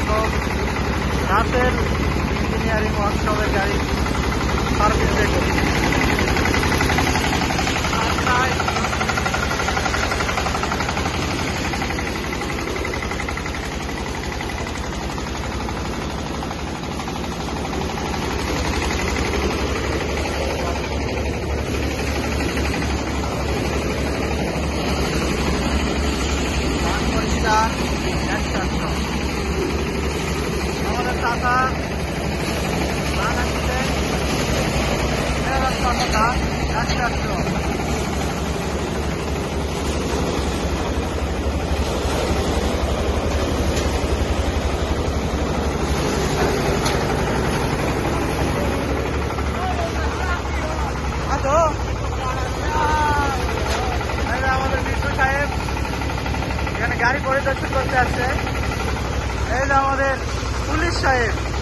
আলাইকুম রাসেল ইঞ্জিনিয়ারিং ওয়ার্কশপের গাড়ি সার্ভিস দেখুন আটটায় ধান আমাদের ধান আসছে ক্ষমতা একশো একশো গাড়ি পরিদর্শন করতে আসছে। এই যে আমাদের পুলিশ সাহেব।